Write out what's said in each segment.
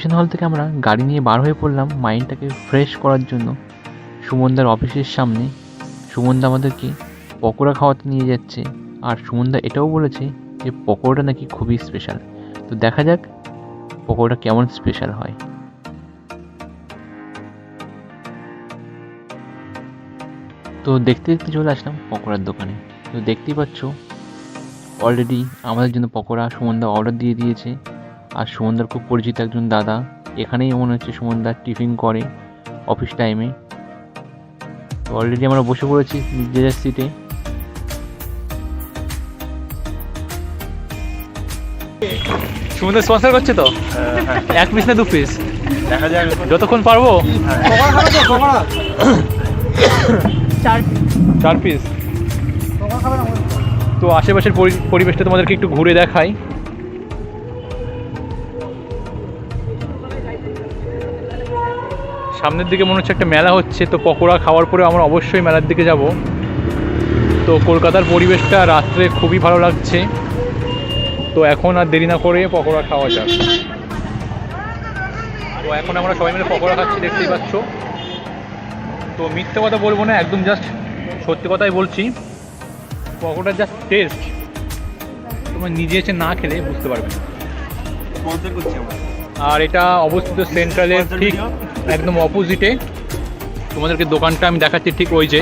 Exhibition হল থেকে আমরা গাড়ি নিয়ে বার হয়ে পড়লাম মাইন্ডটাকে ফ্রেশ করার জন্য। সুমনদার অফিসের সামনে। সুমনদা আমাদেরকে পকোড়া খাওয়াতে নিয়ে যাচ্ছে। আর সুমনদা এটাও বলেছে যে পকোড়াটা নাকি খুবই স্পেশাল তো দেখা যাক পকোড়া কেমন স্পেশাল হয়। তো দেখতে দেখতে চলে আসলাম পকোড়ার দোকানে। তো দেখতেই পাচ্ছ অলরেডি আমাদের জন্য পকোড়া সুমনদা অর্ডার দিয়ে দিয়েছে। আর সুমনদার খুব পরিচিত একজন দাদা। এখানেই মনে হচ্ছে সুমনদার টিফিন করে অফিস টাইমে তো অলরেডি আমরা বসে পড়েছি নিজেদের সিটে সুমন্দর স্পন্সর করছে তো? এক পিস না দু পিস দেখা যাক যতক্ষণ পারব। চার পিস তো আশেপাশের পরি- পরিবেশটা তোমাদেরকে একটু ঘুরে দেখাই। সামনের দিকে মনে হচ্ছে একটা মেলা হচ্ছে তো পকোড়া খাওয়ার পরে আমরা অবশ্যই মেলার দিকে যাব। তো কলকাতার পরিবেশটা রাত্রে খুবই ভালো লাগছে। তো এখন আর দেরি না করে পকোড়া খাওয়া যাক। তো এখন আমরা সবাই মিলে পকোড়া খাচ্ছি দেখতেই পাচ্ছ। তো মিথ্যে কথা বলব না একদম জাস্ট সত্যি কথাই বলছি। পকোড়ার জাস্ট টেস্ট তোমার নিজে এসে না খেলে বুঝতে পারবে না। আর এটা অবস্থিত সেন্ট্রালের ঠিক একদম অপোজিটে তোমাদেরকে দোকানটা আমি দেখাচ্ছি ঠিক ওই যে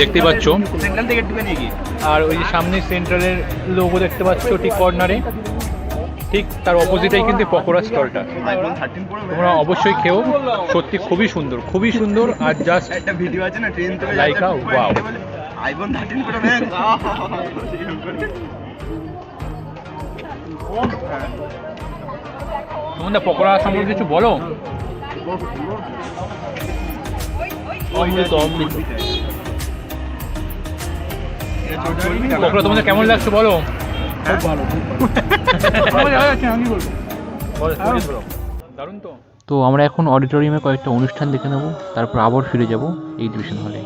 দেখতে পাচ্ছ। সেন্ট্রাল থেকে একটুখানি এগিয়ে। আর ওই যে সামনে সেন্ট্রালের লোগো দেখতে পাচ্ছ ঠিক কর্নারে ঠিক তার অপোজিটেই কিন্তু পকোড়া স্টলটা। তোমরা অবশ্যই খেও। সত্যি খুবই সুন্দর খুবই সুন্দর। আর জাস্ট একটা ভিডিও আছে না ট্রেন থেকে a wow. IPhone thirteen pro max তোমাদের পকোড়া সম্পর্কে কিছু বলো? তোমাদের কেমন লাগছে বলো? দারুণ তো। তো আমরা এখন অডিটোরিয়ামে কয়েকটা অনুষ্ঠান দেখে নেব তারপর আবার ফিরে যাব টিউশন হলে।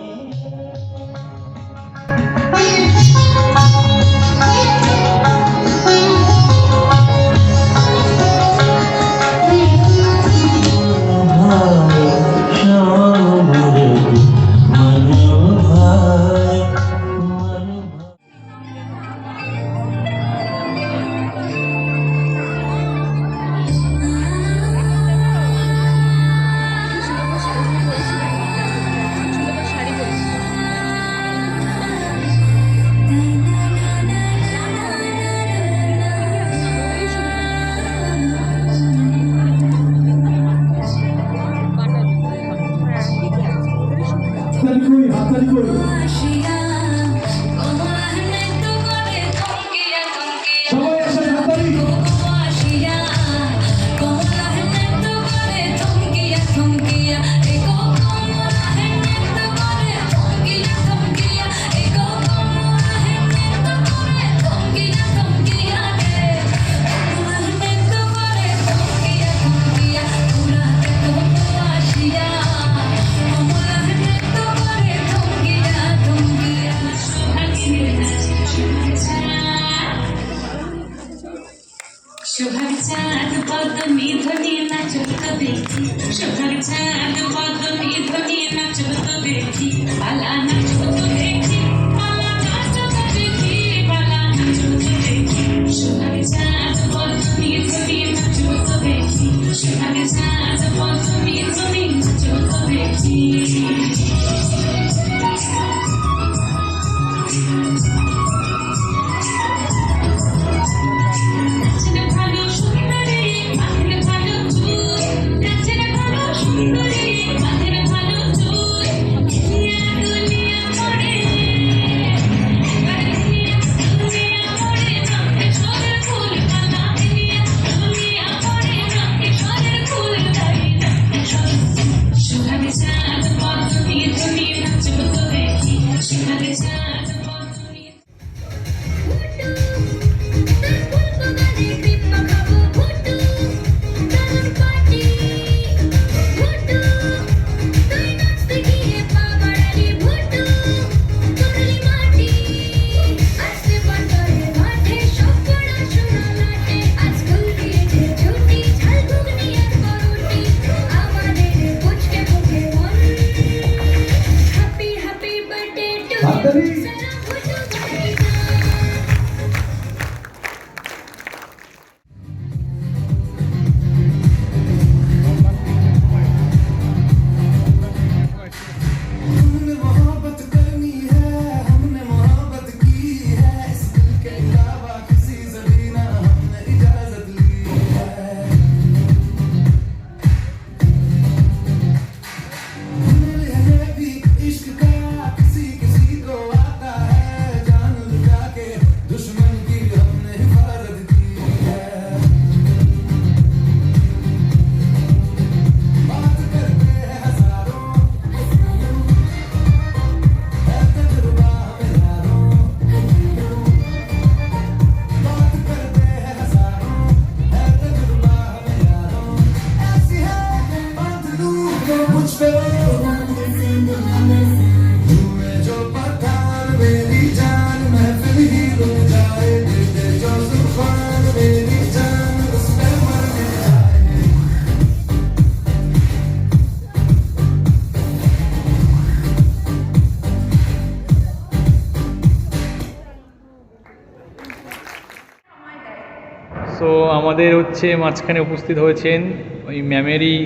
সো আমাদের হচ্ছে মাঝখানে উপস্থিত হয়েছেন ওই ম্যামেরই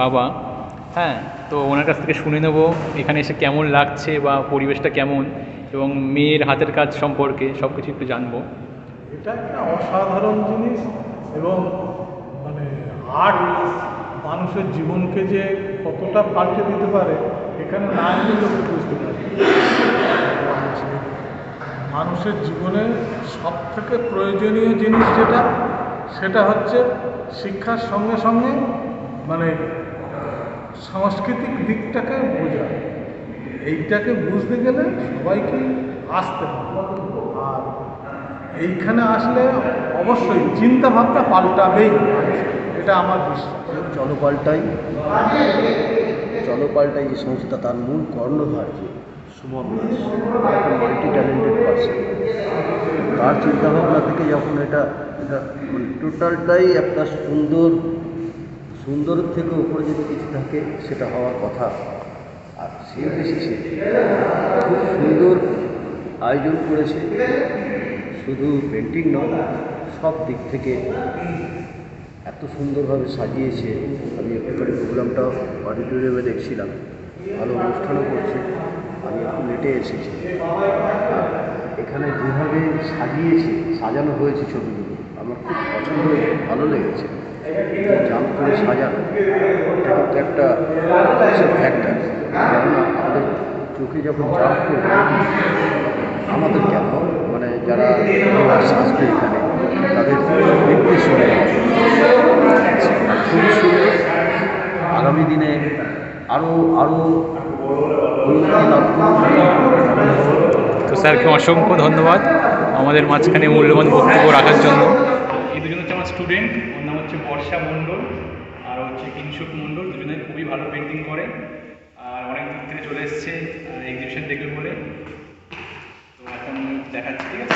বাবা। হ্যাঁ তো ওনার কাছ থেকে শুনে নেব এখানে এসে কেমন লাগছে বা পরিবেশটা কেমন এবং মেয়ের হাতের কাজ সম্পর্কে সব কিছু একটু জানব। এটা একটা অসাধারণ জিনিস এবং মানে আর্ট মানুষের জীবনকে যে কতটা পাল্টে দিতে পারে, এখানে না বুঝতে পারে মানুষের জীবনে সব থেকে প্রয়োজনীয় জিনিস যেটা, সেটা হচ্ছে শিক্ষার সঙ্গে সঙ্গে মানে সাংস্কৃতিক দিকটাকে বোঝা। এইটাকে বুঝতে গেলে সবাইকে আসতে হবে। আর এইখানে আসলে অবশ্যই চিন্তা ভাবনা পাল্টাবেই এটা আমার বিশ্বাস। জলপাল্টাই জলপাল্টাই যে সংস্থা তার মূল কর্ণধার যে সুমন একটা মাল্টি ট্যালেন্টেড পার্সন তার চিন্তাভাবনা থেকে যখন এটা এটা মানে টোটালটাই একটা সুন্দর সুন্দর থেকে উপরে যদি কিছু থাকে, সেটা হওয়ার কথা। আর সেই বিশেষে খুব সুন্দর আয়োজন করেছে। শুধু পেন্টিং নয়, সব দিক থেকে এত সুন্দরভাবে সাজিয়েছে। আমি একটুখানি প্রোগ্রামটা অডিটোরিয়ামে দেখছিলাম। ভালো অনুষ্ঠানও করছে। আমি একটু নেটে এসেছি। এখানে যেভাবে সাজিয়েছে, সাজানো হয়েছে ছবিগুলো, আমার খুব পছন্দ ভালো লেগেছে। জাম্প করে সাজানো। এটা কিন্তু একটা ফ্যাক্টর কেননা আমাদের চোখে যখন জাম্প করবে আমাদের কেন? মানে যারা আসবে এখানে, তাদের দেখতে শুনে খুবই সুন্দর। আগামী দিনে আরও আরও তো স্যারকে অসংখ্য ধন্যবাদ আমাদের মাঝখানে মূল্যবান বক্তব্য রাখার জন্য। এই দুজন হচ্ছে আমার স্টুডেন্ট ওর নাম হচ্ছে বর্ষা মণ্ডল আর হচ্ছে কিংসুক মণ্ডল দুজনে খুবই ভালো পেন্টিং করে আর অনেক দূর থেকে চলে এসছে এক্সিবিশন দেখবে বলে। তো এখন দেখাচ্ছি, ঠিক আছে?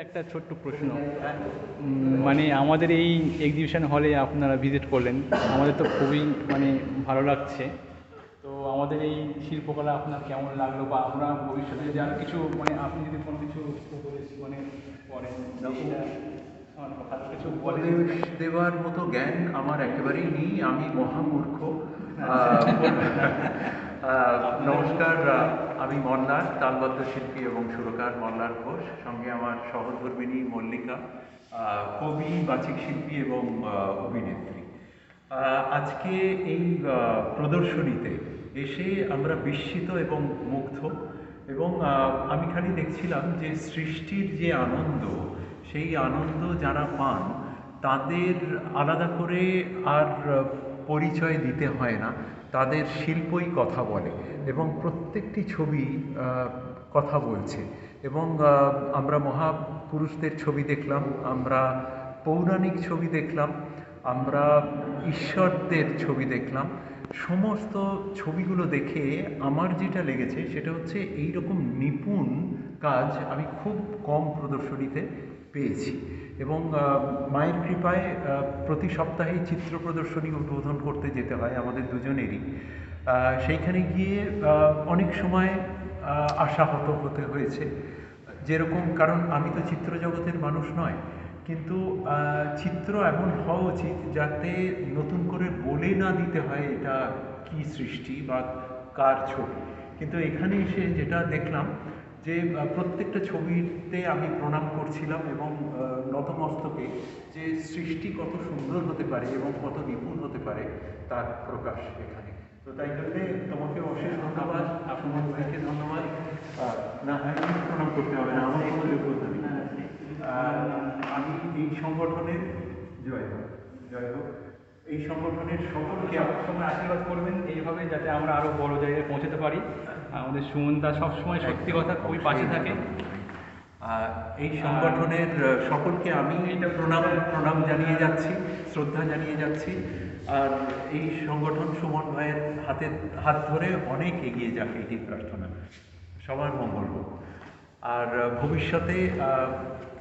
একটা ছোট্ট প্রশ্ন। মানে আমাদের এই এক্সিবিশন হলে আপনারা ভিজিট করলেন। আমাদের তো খুবই মানে ভালো লাগছে। তো আমাদের এই শিল্পকলা আপনার কেমন লাগল বা আমরা ভবিষ্যতে যদি আরও কিছু মানে আপনি যদি কোনো কিছু মানে করেন কিছু উপদেশ দেওয়ার মতো জ্ঞান আমার একেবারেই নেই। আমি মহামূর্খ। নমস্কার আমি মল্লার তালবদ্ধ শিল্পী এবং সুরকার মল্লার ঘোষ, সঙ্গে আমার সহধর্মিনী মল্লিকা কবি, বাচিক শিল্পী এবং অভিনেত্রী। আজকে এই প্রদর্শনীতে এসে আমরা বিস্মিত এবং মুগ্ধ এবং আমি খালি দেখছিলাম যে সৃষ্টির যে আনন্দ, সেই আনন্দ যারা পান, তাদের আলাদা করে আর পরিচয় দিতে হয় না। তাদের শিল্পই কথা বলে এবং প্রত্যেকটি ছবি কথা বলছে। এবং আমরা মহাপুরুষদের ছবি দেখলাম, আমরা পৌরাণিক ছবি দেখলাম, আমরা ঈশ্বরদের ছবি দেখলাম। সমস্ত ছবিগুলো দেখে আমার যেটা লেগেছে সেটা হচ্ছে এই রকম নিপুণ কাজ আমি খুব কম প্রদর্শনীতে পেয়েছি। এবং মায়ের কৃপায় প্রতি সপ্তাহেই চিত্র প্রদর্শনী উদ্বোধন করতে যেতে হয় আমাদের দুজনেরই। সেইখানে গিয়ে অনেক সময় আশাহত হতে হয়েছে। যেরকম, কারণ আমি তো চিত্র জগতের মানুষ নয়, কিন্তু চিত্র এমন হওয়া উচিত যাতে নতুন করে বলে না দিতে হয় এটা কি সৃষ্টি বা কার ছবি। কিন্তু এখানে এসে যেটা দেখলাম যে প্রত্যেকটা ছবিতে আমি প্রণাম করছিলাম এবং নতমস্তকে যে সৃষ্টি কত সুন্দর হতে পারে এবং কত নিপুণ হতে পারে তার প্রকাশ এখানে। তো তাই জন্যে তোমাকে অশেষ ধন্যবাদ। আপনার ভাইকে ধন্যবাদ। না প্রণাম করতে হবে না, আমার আর আমি এই সংগঠনের জয় হোক জয় হোক। এই সংগঠনের সকলকে সব সময় আশীর্বাদ করবেন। এইভাবে যাতে আমরা আরও বড় জায়গায় পৌঁছাতে পারি। আমাদের সুমনদা সবসময় সত্যি কথা খুবই পাশে থাকে। আর এই সংগঠনের সকলকে আমি এটা প্রণাম প্রণাম জানিয়ে যাচ্ছি শ্রদ্ধা জানিয়ে যাচ্ছি। আর এই সংগঠন সুমন ভাইয়ের হাতে হাত ধরে অনেক এগিয়ে যাক এটি প্রার্থনা। সবার মঙ্গল হোক। আর ভবিষ্যতে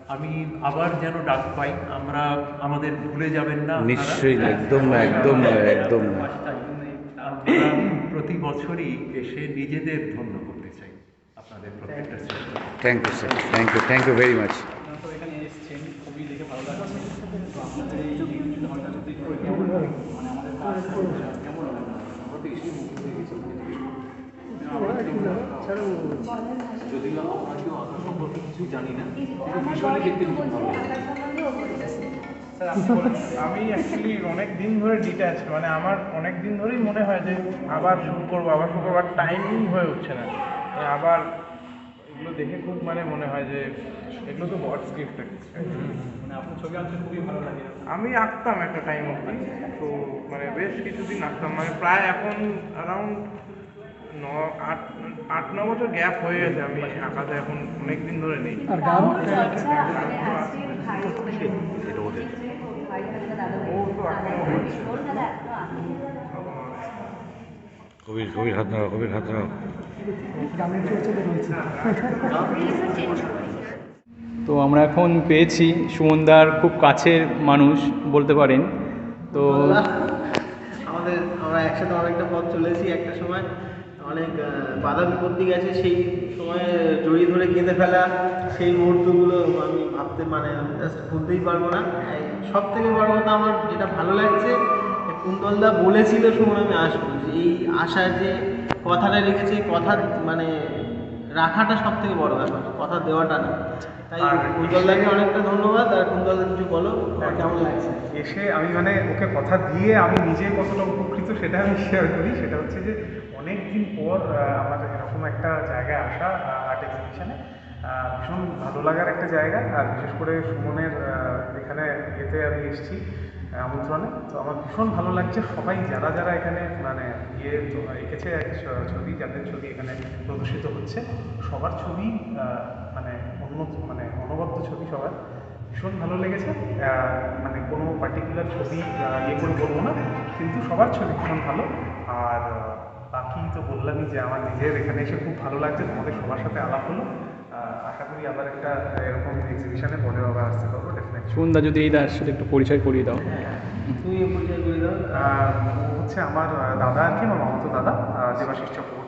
আমি আবার যেন ডাক পাই আমরা আমাদের ভুলে যাবেন না নিশ্চয়ই একদম একদম একদম প্রতি বছরই এসে নিজেদের ধন্য করতে চাই আপনাদের প্রত্যেকটা thank you sir thank you thank you very much আপনারা তো এখানে এসেছেন খুবই দেখে ভালো লাগছে তো আপনাদের এই জিনিসগুলো হঠাৎ যদি করে কেমন লাগে? মানে আমাদের কাজ কেমন লাগে আমরা তো এসেই মুগ্ধ হয়ে গেছি যদিও আমরা কেউ আঁকা সম্পর্কে কিছু জানি না কিন্তু ভিজুয়ালি দেখতে খুব ভালো। আমি অ্যাকচুয়ালি অনেক দিন ধরে ডিট্যাচ মানে আমার অনেক দিন ধরেই মনে হয় যে আবার শুরু করব আবার শুরু করব টাইমই হয়ে উঠছে না। মানে আবার এগুলো দেখে খুব মানে মনে হয় যে এগুলো তো গডস গিফট মানে আপনার ছবি আঁকতে খুবই ভালো লাগে। আমি আঁকতাম একটা টাইম অবধি তো মানে বেশ কিছুদিন আঁকতাম মানে প্রায় এখন অ্যারাউন্ড ন আট আট ন বছর গ্যাপ হয়ে গেছে আমি আঁকাতে এখন অনেক দিন ধরে নেই। ও তো এখনও কবির কবির হাত নাও কবির হাত নাও। তো আমরা এখন পেয়েছি সুমনদার খুব কাছের মানুষ বলতে পারেন। তো আমাদের আমরা একসাথে অনেকটা পথ চলেছি একটা সময়। অনেক বাধা বিপত্তি গেছে সেই সময়ে জড়িয়ে ধরে কেঁদে ফেলা সেই মুহূর্তগুলো আমি ভাবতে মানে জাস্ট ভুলতেই পারব না। সব থেকে বড় কথা আমার যেটা ভালো লাগছে কুন্তলদা বলেছিল সুমন আমি আসব। যে এই আশার যে কথাটা রেখেছে কথা মানে রাখাটা সব থেকে বড় ব্যাপার কথা দেওয়াটা না। তাই কুন্তলদাকে অনেকটা ধন্যবাদ আর কুন্তলদা কিছু বলো কেমন লাগছে? এসে আমি মানে ওকে কথা দিয়ে আমি নিজে কতটা উপকৃত সেটা আমি শেয়ার করি। সেটা হচ্ছে যে দিন পর আমার এরকম একটা জায়গায় আসা আর্ট এক্সিবিশনে ভীষণ ভালো লাগার একটা জায়গা। আর বিশেষ করে সুমনের এখানে ইয়েতে আমি এসেছি আমন্ত্রণে। তো আমার ভীষণ ভালো লাগছে। সবাই যারা যারা এখানে মানে ইয়ে এঁকেছে এক ছবি, যাদের ছবি এখানে প্রদর্শিত হচ্ছে, সবার ছবি মানে অন্য মানে অনবদ্য ছবি সবার। ভীষণ ভালো লেগেছে। মানে কোনো পার্টিকুলার ছবি ইয়ে করে বলব না, কিন্তু সবার ছবি ভীষণ ভালো। আর বাকি তো বললামই যে আমার নিজের এখানে এসে খুব ভালো লাগছে তোমাদের সবার সাথে আলাপ হলো। আশা করি আবার একটা এরকম এক্সিবিশনে পরে আবার আসতে পারব ডেফিনেটলি সুমনদা যদি এই দাস সাথে একটু পরিচয় করিয়ে দাও। তুমি পরিচয় করিয়ে দাও। হচ্ছে আমার দাদা আর কি আমার মামাতো দাদা দেবাশিস চক্রবর্তী।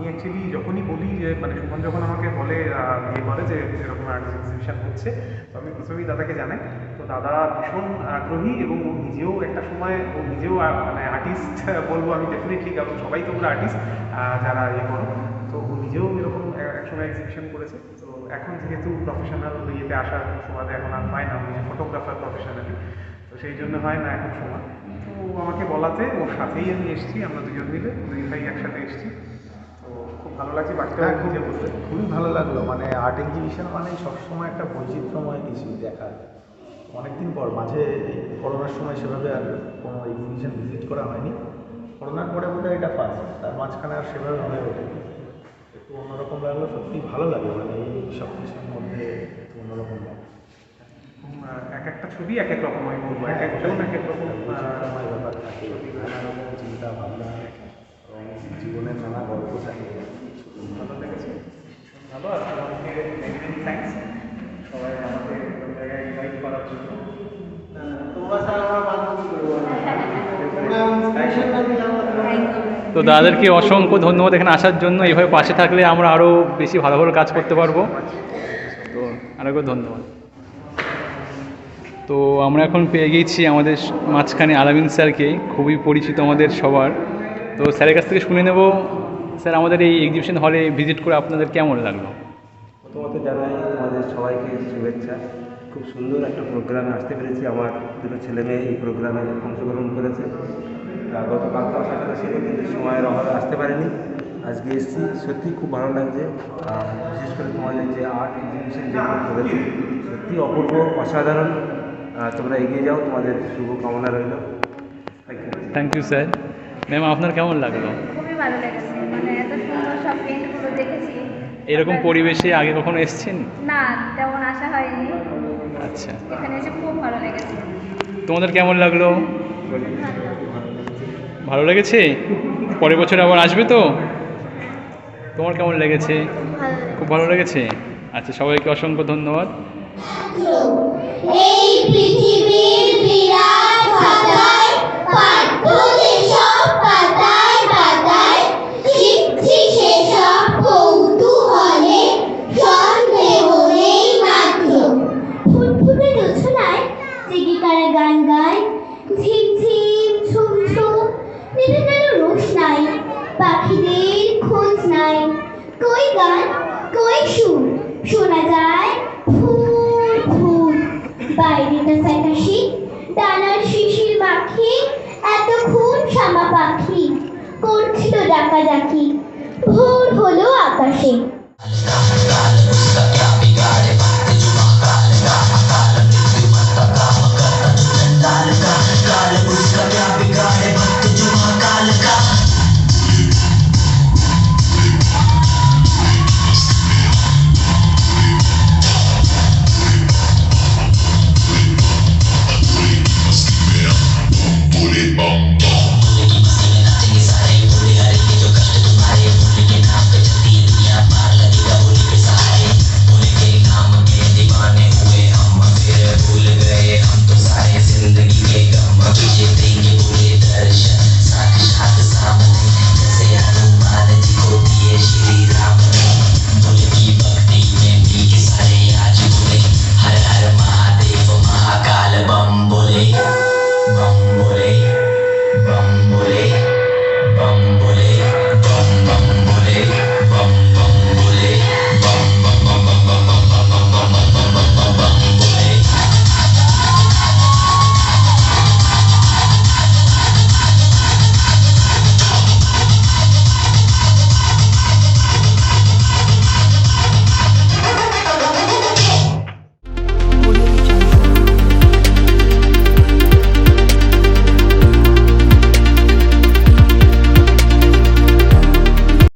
আমি অ্যাকচুয়ালি যখনই বলি যে মানে সুমন যখন আমাকে বলে ইয়ে করে যে এরকম এক্সিবিশন হচ্ছে, তো আমি প্রথমেই দাদাকে জানাই। তো দাদা ভীষণ আগ্রহী এবং ও নিজেও একটা সময়, ও নিজেও মানে আর্টিস্ট বলব আমি ডেফিনেটলি কারণ সবাই তো পুরো আর্টিস্ট যারা ইয়ে করো। তো ও নিজেও এরকম এক- সময় এক্সিবিশন করেছে। তো এখন যেহেতু প্রফেশনাল ইয়েতে আসার সময় এখন আর পায় না ফটোগ্রাফার প্রফেশনালি তো সেই জন্য হয় না এখন সময়। তো আমাকে বলাতে, ওর সাথেই আমি এসেছি, আমরা দুজন মিলে, দুই ভাই একসাথে এসেছি। ভালো লাগছে বাকিটা হ্যাঁ, নিজে বলতে খুবই ভালো লাগল মানে আর্ট এক্সিবিশন মানেই সবসময় একটা বৈচিত্র্যময় কিছু দেখার। অনেকদিন পর মাঝে করোনার সময় সেভাবে আর কোনো এক্সিবিশন ভিজিট করা হয়নি। করোনার পরে বোধহয় এটা ফার্স্ট তার মাঝখানে আর সেভাবে হয়ে ওঠেনি। একটু অন্যরকম লাগল সত্যি ভালো লাগে মানে এই সব কিছুর মধ্যে একটু অন্যরকম লাগে। এক একটা ছবি এক এক রকম আমি বলব এক একজন এক এক রকম ব্যাপার থাকে নানা রকম চিন্তা ভাবনা জীবনের নানা গল্প থাকে। ভালো লেগেছে ভালো থ্যাংকস সবাই আমাকে ওই জায়গায় ইনভাইট করার জন্য তো দাদাদেরকে অসংখ্য ধন্যবাদ এখানে আসার জন্য। এইভাবে পাশে থাকলে আমরা আরও বেশি ভালো ভালো কাজ করতে পারব। তো আরেকবার ধন্যবাদ। তো আমরা এখন পেয়ে গিয়েছি আমাদের মাঝখানে আলামিন স্যারকে। খুবই পরিচিত আমাদের সবার। তো স্যারের কাছ থেকে শুনে নেব স্যার আমাদের এই এক্সিবিশন হলে ভিজিট করে আপনাদের কেমন লাগল? প্রথমত জানাই আমাদের সবাইকে শুভেচ্ছা। খুব সুন্দর একটা প্রোগ্রামে আসতে পেরেছি। আমার দুটো ছেলে মেয়ে এই প্রোগ্রামে অংশগ্রহণ করেছে। তা গতকাল তো আসার কথা ছিল কিন্তু সময়ের অভাবে আসতে পারেনি। আজকে এসেছি। সত্যি খুব ভালো লাগছে। আর বিশেষ করে তোমাদের যে আর্ট এক্সিবিশন যেগুলো করেছে সত্যি অপূর্ব অসাধারণ। তোমরা এগিয়ে যাও। তোমাদের শুভ কামনা রইল। Thank you thank you sir ma'am আপনার কেমন লাগল? খুবই ভালো লেগেছে। মানে এত সুন্দর সব পেন্টগুলো দেখেছি। এরকম পরিবেশে আগে কখনো এসেছেন? না তেমন আশা হয়নি। আচ্ছা। এখানে এসে খুব ভালো লেগেছে। তোমাদের কেমন লাগল? ভালো লেগেছে? পরের বছর আবার আসবে তো? তোমার কেমন লেগেছে? খুব ভালো লেগেছে? আচ্ছা সবাইকে অসংখ্য ধন্যবাদ। এই পৃথিবীর বিরাট পাঠ্য ডাকাডাকি ভোর হলো আকাশে।